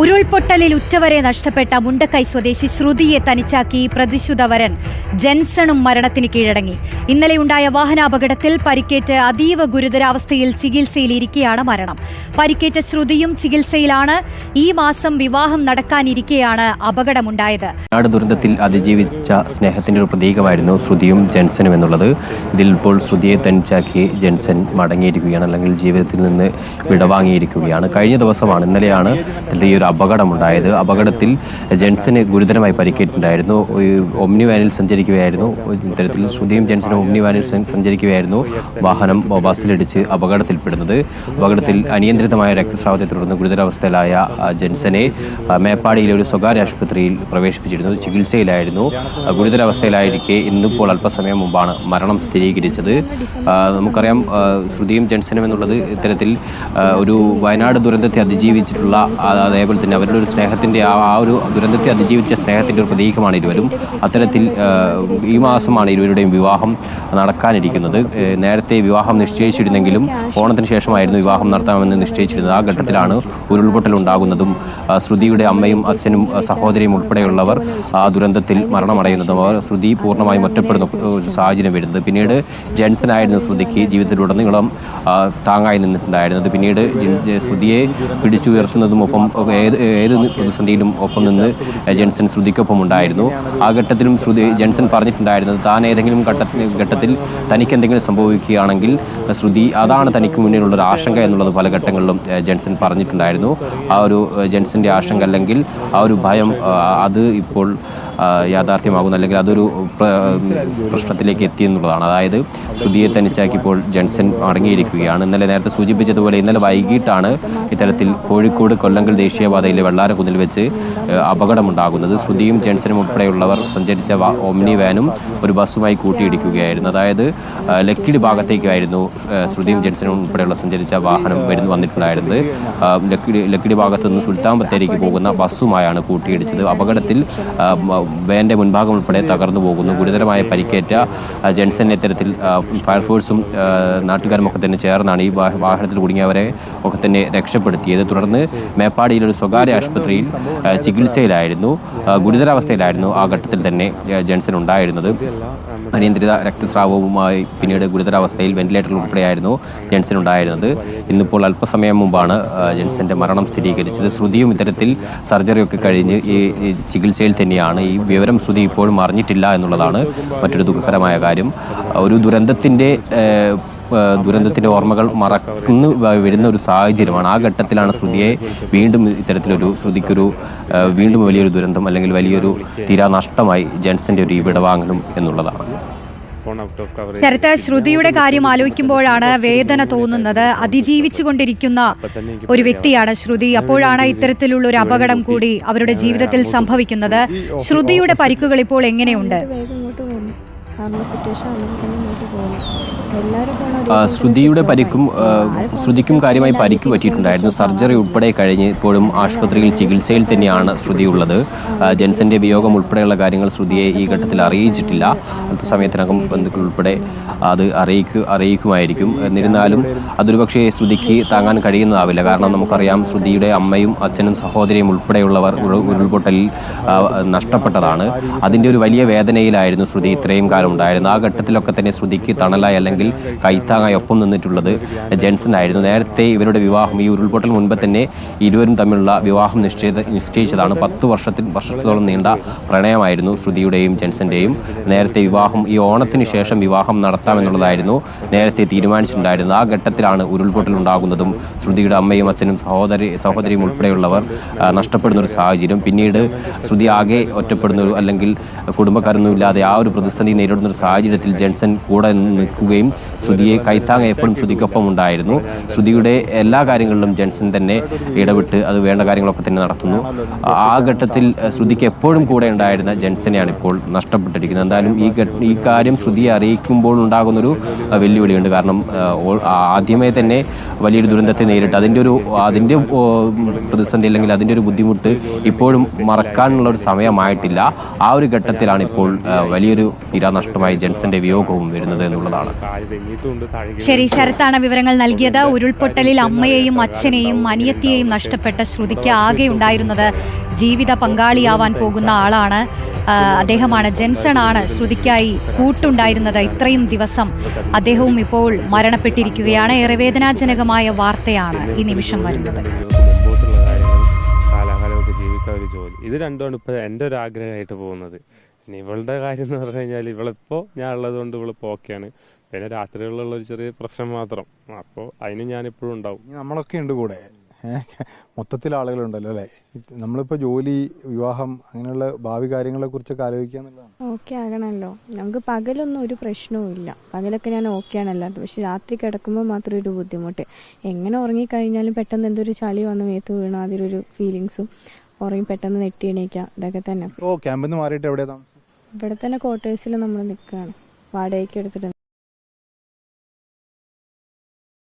ഉരുൾപൊട്ടലിൽ ഉറ്റവരെ നഷ്ടപ്പെട്ട മുണ്ടക്കൈ സ്വദേശി ശ്രുതിയെ തനിച്ചാക്കി പ്രതിശുധവരൻ ജെൻസണും മരണത്തിന് കീഴടങ്ങി. ഇന്നലെയുണ്ടായ വാഹനാപകടത്തിൽ പരിക്കേറ്റ് അതീവ ഗുരുതരാവസ്ഥയിൽ ചികിത്സയിലിരിക്കെയാണ് മരണം. പരിക്കേറ്റ ശ്രുതിയും ചികിത്സയിലാണ് ഈ മാസം വിവാഹം നടക്കാനിരിക്കെയാണ് അപകടമുണ്ടായത്. നാട് ദുരന്തത്തിൽ അതിജീവിച്ച സ്നേഹത്തിന്റെ ഒരു പ്രതീകമായിരുന്നു ശ്രുതിയും ജെൻസനും എന്നുള്ളത്. ഇതിൽ ഇപ്പോൾ ശ്രുതിയെ തനിച്ചാക്കി ജെൻസൻ മടങ്ങിയിരിക്കുകയാണ് അല്ലെങ്കിൽ ജീവിതത്തിൽ നിന്ന് വിടവാങ്ങിയിരിക്കുകയാണ്. കഴിഞ്ഞ ദിവസമാണ് ഇന്നലെയാണ് ഈ ഒരു അപകടമുണ്ടായത്. അപകടത്തിൽ ജെൻസന് ഗുരുതരമായി പരിക്കേറ്റിട്ടുണ്ടായിരുന്നു. ഒമ്നി വാനിൽ സഞ്ചരിക്കുകയായിരുന്നു. ഇത്തരത്തിൽ ശ്രുതിയും ജെൻസനും ഒമ്നി വാനിൽ സഞ്ചരിക്കുകയായിരുന്നു. വാഹനം ബസ്സിലിടിച്ച് അപകടത്തിൽപ്പെടുന്നത്. അപകടത്തിൽ അനിയന്ത്രിതമായ രക്തസ്രാവത്തെ തുടർന്ന് ഗുരുതരാവസ്ഥയിലായ ജെൻസനെ മേപ്പാടിയിലെ ഒരു സ്വകാര്യ ആശുപത്രിയിൽ പ്രവേശിപ്പിച്ചിരുന്നു. ചികിത്സയിലായിരുന്നു. ഗുരുതരാവസ്ഥയിലായിരിക്കെ ഇന്നിപ്പോൾ അല്പസമയം മുമ്പാണ് മരണം സ്ഥിരീകരിച്ചത്. നമുക്കറിയാം ശ്രുതിയും ജെൻസനും എന്നുള്ളത് ഇത്തരത്തിൽ ഒരു വയനാട് ദുരന്തത്തെ അതിജീവിച്ചിട്ടുള്ള ആ, അതേപോലെ തന്നെ അവരുടെ ഒരു സ്നേഹത്തിന്റെ ആ ആ ഒരു ദുരന്തത്തെ അതിജീവിച്ച സ്നേഹത്തിന്റെ ഒരു പ്രതീകമാണ് ഇരുവരും. അത്തരത്തിൽ ഈ മാസമാണ് ഇരുവരുടെയും വിവാഹം നടക്കാനിരിക്കുന്നത്. നേരത്തെ വിവാഹം നിശ്ചയിച്ചിരുന്നെങ്കിലും ഓണത്തിന് ശേഷമായിരുന്നു വിവാഹം നടത്താമെന്ന് നിശ്ചയിച്ചിരുന്നത്. ആ ഘട്ടത്തിലാണ് ഉരുൾപൊട്ടൽ ഉണ്ടാകുന്നതും ശ്രുതിയുടെ അമ്മയും അച്ഛനും സഹോദരിയും ഉൾപ്പെടെയുള്ളവർ ആ ദുരന്തത്തിൽ മരണമടയുന്നതും അവർ ശ്രുതി പൂർണമായും ഒറ്റപ്പെടുന്ന സാഹചര്യം വരുന്നത്. പിന്നീട് ജെൻസനായിരുന്നു ശ്രുതിക്ക് ജീവിതത്തിലുടനീളം താങ്ങായി നിന്നിട്ടുണ്ടായിരുന്നത്. പിന്നീട് ശ്രുതിയെ പിടിച്ചുയർത്തുന്നതും ഒപ്പം ഏത് ഏത് പ്രതിസന്ധിയിലും ഒപ്പം നിന്ന് ജെൻസൺ ശ്രുതിക്കൊപ്പം ഉണ്ടായിരുന്നു. ആ ഘട്ടത്തിലും ശ്രുതി ജെൻസൺ പറഞ്ഞിട്ടുണ്ടായിരുന്നത് താൻ ഏതെങ്കിലും ഘട്ടത്തിൽ ഘട്ടത്തിൽ തനിക്ക് എന്തെങ്കിലും സംഭവിക്കുകയാണെങ്കിൽ ശ്രുതി അതാണ് തനിക്ക് മുന്നിലുള്ള ഒരു ആശങ്ക എന്നുള്ളത് പല ഘട്ടങ്ങളിലും ജെൻസൺ പറഞ്ഞിട്ടുണ്ടായിരുന്നു. ആ ഒരു ജെൻസന്റെ ആശങ്ക അല്ലെങ്കിൽ ആ ഒരു ഭയം അത് ഇപ്പോൾ യാഥാർത്ഥ്യമാകുന്നു അല്ലെങ്കിൽ അതൊരു പ്ര- പ്രശ്നത്തിലേക്ക് എത്തി എന്നുള്ളതാണ്. അതായത് ശ്രുതിയെ തനിച്ചാക്കിയപ്പോൾ ജെൻസൺ അടങ്ങിയിരിക്കുകയാണ്. ഇന്നലെ നേരത്തെ സൂചിപ്പിച്ചതുപോലെ ഇന്നലെ വൈകിട്ടാണ് ഇത്തരത്തിൽ കോഴിക്കോട് കൊല്ലങ്കൽ ദേശീയപാതയിലെ വെള്ളാരക്കുന്നിൽ വെച്ച് അപകടമുണ്ടാകുന്നത്. ശ്രുതിയും ജെൻസനും ഉൾപ്പെടെയുള്ളവർ സഞ്ചരിച്ച ഒമ്നി വാനും ഒരു ബസ്സുമായി കൂട്ടിയിടിക്കുകയായിരുന്നു. അതായത് ലക്കിടി ഭാഗത്തേക്കായിരുന്നു ശ്രുതിയും ജെൻസനും ഉൾപ്പെടെയുള്ള സഞ്ചരിച്ച വാഹനം വരുന്നു വന്നിട്ടുണ്ടായിരുന്നത്. ലക്കിടി ലക്കിടി ഭാഗത്ത് നിന്ന് സുൽത്താൻ ബത്തേരിക്ക് പോകുന്ന ബസ്സുമായാണ് കൂട്ടിയിടിച്ചത്. അപകടത്തിൽ വാന്റെ മുൻഭാഗം ഉൾപ്പെടെ തകർന്നു പോകുന്നു. ഗുരുതരമായ പരിക്കേറ്റ ജെൻസന്റെ ജെൻസനെ ഇത്തരത്തിൽ ഫയർഫോഴ്സും നാട്ടുകാരും ഒക്കെ തന്നെ ചേർന്നാണ് ഈ വാഹനത്തിൽ കുടുങ്ങിയവരെ ഒക്കെ തന്നെ രക്ഷപ്പെടുത്തിയത്. തുടർന്ന് മേപ്പാടിയിലെ ഒരു സ്വകാര്യ ആശുപത്രിയിൽ ചികിത്സയിലായിരുന്നു ഗുരുതരാവസ്ഥയിലായിരുന്നു ആ ഘട്ടത്തിൽ തന്നെ ജെൻസൺ ഉണ്ടായിരുന്നത്. അനിയന്ത്രിത രക്തസ്രാവവുമായി പിന്നീട് ഗുരുതരാവസ്ഥയിൽ വെന്റിലേറ്ററിൽ ഉൾപ്പെടെയായിരുന്നു ജെൻസൺ ഉണ്ടായിരുന്നത് ഇന്നിപ്പോൾ അല്പസമയം മുമ്പാണ് ജെൻസന്റെ മരണം സ്ഥിരീകരിച്ചത്. ശ്രുതിയും ഇത്തരത്തിൽ സർജറിയൊക്കെ കഴിഞ്ഞ് ഈ ചികിത്സയിൽ തന്നെയാണ്. ഈ വിവരം ശ്രുതി ഇപ്പോഴും അറിഞ്ഞിട്ടില്ല എന്നുള്ളതാണ് മറ്റൊരു ദുഃഖകരമായ കാര്യം. ഒരു ദുരന്തത്തിന്റെ ദുരന്തത്തിന്റെ ഓർമ്മകൾ മറക്കുന്ന വരുന്ന ഒരു സാഹചര്യമാണ്. ആ ഘട്ടത്തിലാണ് ശ്രുതിയെ വീണ്ടും ഇത്തരത്തിലൊരു ശ്രുതിക്കൊരു വീണ്ടും വലിയൊരു ദുരന്തം അല്ലെങ്കിൽ വലിയൊരു തീരാനഷ്ടമായി ജെൻസിന്റെ ഒരു വിടവാങ്ങലും എന്നുള്ളതാണ്. നേരത്തെ ശ്രുതിയുടെ കാര്യം ആലോചിക്കുമ്പോഴാണ് വേദന തോന്നുന്നത്. അതിജീവിച്ചുകൊണ്ടിരിക്കുന്ന ഒരു വ്യക്തിയാണ് ശ്രുതി. അപ്പോഴാണ് ഇത്തരത്തിലുള്ള ഒരു അപകടം കൂടി അവരുടെ ജീവിതത്തിൽ സംഭവിക്കുന്നത്. ശ്രുതിയുടെ പരിക്കുകൾ ഇപ്പോൾ എങ്ങനെയുണ്ട്? ശ്രുതിയുടെ പരിക്കും ശ്രുതിക്കും കാര്യമായി പരിക്ക് പറ്റിയിട്ടുണ്ടായിരുന്നു. സർജറി ഉൾപ്പെടെ കഴിഞ്ഞ് ഇപ്പോഴും ആശുപത്രിയിൽ ചികിത്സയിൽ തന്നെയാണ് ശ്രുതി ഉള്ളത് ജെൻസന്റെ വിയോഗം ഉൾപ്പെടെയുള്ള കാര്യങ്ങൾ ശ്രുതിയെ ഈ ഘട്ടത്തിൽ അറിയിച്ചിട്ടില്ല. അല്പസമയത്തിനകം ബന്ധുക്കൾ ഉൾപ്പെടെ അത് അറിയിക്കു അറിയിക്കുമായിരിക്കും. എന്നിരുന്നാലും അതൊരു പക്ഷേ ശ്രുതിക്ക് താങ്ങാൻ കഴിയുന്നതാവില്ല. കാരണം നമുക്കറിയാം ശ്രുതിയുടെ അമ്മയും അച്ഛനും സഹോദരിയും ഉൾപ്പെടെയുള്ളവർ ഉരുൾപൊട്ടലിൽ നഷ്ടപ്പെട്ടതാണ്. അതിന്റെ ഒരു വലിയ വേദനയിലായിരുന്നു ശ്രുതി ഇത്രയും കാലം ഉണ്ടായിരുന്നത് ആ ഘട്ടത്തിലൊക്കെ തന്നെ ശ്രുതിക്ക് തണലായി അല്ലെങ്കിൽ കൈത്താങ്ങായി ഒപ്പം നിന്നിട്ടുള്ളത് ജെൻസൺ ആയിരുന്നു നേരത്തെ ഇവരുടെ വിവാഹം ഈ ഉരുൾപൊട്ടൽ മുൻപ് തന്നെ ഇരുവരും തമ്മിലുള്ള വിവാഹം നിശ്ചയിത നിശ്ചയിച്ചതാണ്. പത്ത് വർഷത്തിൽ വർഷത്തോളം നീണ്ട പ്രണയമായിരുന്നു ശ്രുതിയുടെയും ജെൻസന്റെയും. നേരത്തെ വിവാഹം ഈ ഓണത്തിന് ശേഷം വിവാഹം നടത്താമെന്നുള്ളതായിരുന്നു നേരത്തെ തീരുമാനിച്ചിട്ടുണ്ടായിരുന്നത്. ആ ഘട്ടത്തിലാണ് ഉരുൾപൊട്ടൽ ഉണ്ടാകുന്നതും ശ്രുതിയുടെ അമ്മയും അച്ഛനും സഹോദരി സഹോദരിയും ഉൾപ്പെടെയുള്ളവർ നഷ്ടപ്പെടുന്ന ഒരു സാഹചര്യം. പിന്നീട് ശ്രുതി ആകെ ഒറ്റപ്പെടുന്ന അല്ലെങ്കിൽ കുടുംബക്കാരൊന്നും ഇല്ലാതെ ആ ഒരു പ്രതിസന്ധി നേരിടുന്ന ഒരു സാഹചര്യത്തിൽ ജെൻസൺ കൂടെ നിൽക്കുകയും ശ്രുതിയെ കൈത്താങ് എപ്പോഴും ശ്രുതിക്കൊപ്പം ഉണ്ടായിരുന്നു ശ്രുതിയുടെ എല്ലാ കാര്യങ്ങളിലും ജെൻസൺ തന്നെ ഇടപെട്ട് അത് വേണ്ട കാര്യങ്ങളൊക്കെ തന്നെ നടത്തുന്നു. ആ ഘട്ടത്തിൽ ശ്രുതിക്ക് എപ്പോഴും കൂടെ ഉണ്ടായിരുന്ന ജെൻസനെയാണ് ഇപ്പോൾ നഷ്ടപ്പെട്ടിരിക്കുന്നത്. എന്തായാലും ഈ ഈ കാര്യം ശ്രുതിയെ അറിയിക്കുമ്പോൾ ഉണ്ടാകുന്നൊരു വെല്ലുവിളിയുണ്ട്. കാരണം ആദ്യമേ തന്നെ വലിയൊരു ദുരന്തത്തെ നേരിട്ട് അതിന്റെ ഒരു അതിന്റെ പ്രതിസന്ധി അല്ലെങ്കിൽ അതിന്റെ ഒരു ബുദ്ധിമുട്ട് ഇപ്പോഴും മറക്കാനുള്ള ഒരു സമയമായിട്ടില്ല. ആ ഒരു ഘട്ടത്തിലാണ് ഇപ്പോൾ വലിയൊരു വലിയൊരു തീരാനഷ്ടമായി ജെൻസന്റെ വിയോഗവും വരുന്നത് എന്നുള്ളതാണ്. താഴെ ശരി ശരത്താണ് വിവരങ്ങൾ നൽകിയത്. ഉരുൾപൊട്ടലിൽ അമ്മയെയും അച്ഛനെയും അനിയത്തിയെയും നഷ്ടപ്പെട്ട ശ്രുതിക്ക് ആകെ ഉണ്ടായിരുന്നത് ജീവിത പങ്കാളിയാവാൻ പോകുന്ന ആളാണ്. അദ്ദേഹമാണ് ജെൻസൺ ആണ് ശ്രുതിക്കായി കൂട്ടുണ്ടായിരുന്നത് ഇത്രയും ദിവസം. അദ്ദേഹവും ഇപ്പോൾ മരണപ്പെട്ടിരിക്കുകയാണ്. ഏറെ വേദനാജനകമായ വാർത്തയാണ് ഈ നിമിഷം വരുന്നത്. ഇത് രണ്ടുമാണ് ഇപ്പൊ എന്റെ ഒരു ആഗ്രഹമായിട്ട് പോകുന്നത്. ഇനി ഇവളുടെ കാര്യം എന്ന് പറഞ്ഞു കഴിഞ്ഞാൽ ഇവളിപ്പോ ഞാൻ ഉള്ളത് കൊണ്ട് ഇവൾ ഓക്കെയാണ് പിന്നെ രാത്രികളിലുള്ള ഒരു ചെറിയ പ്രശ്നം മാത്രം. അപ്പോൾ അതിന് ഞാൻ എപ്പോഴും ഉണ്ടാവും. ഇനി നമ്മളൊക്കെ ഉണ്ട് കൂടെ. മൊത്തത്തിൽ ആളുകളുണ്ടല്ലോ അല്ലേ? നമ്മളിപ്പോൾ ജോലി വിവാഹം അങ്ങനെയുള്ള ഭാവി കാര്യങ്ങളെ കുറിച്ചൊക്കെ ആലോചിക്കാൻ ഓക്കെ ആകണമല്ലോ നമുക്ക് പകലൊന്നും ഒരു പ്രശ്നവും ഇല്ല. പകലൊക്കെ ഞാൻ ഓക്കെ ആണല്ലോ പക്ഷെ രാത്രി കിടക്കുമ്പോൾ മാത്രം ഒരു ബുദ്ധിമുട്ട്. എങ്ങനെ ഉറങ്ങിക്കഴിഞ്ഞാലും പെട്ടെന്ന് എന്തൊരു ചളി വന്ന് മേത്ത് വീണു അതിലൊരു ഫീലിങ്സും ഉറങ്ങി പെട്ടെന്ന് നെട്ടി എണീക്കാം. ഇതൊക്കെ തന്നെ. ഓ ക്യാമ്പിൽ നിന്ന് മാറിയിട്ട് എവിടെയാ താമസം? ഇവിടെ തന്നെ ക്വാർട്ടേഴ്സിൽ നമ്മൾ നിൽക്കുകയാണ് വാടകയ്ക്ക് എടുത്തിട്ട്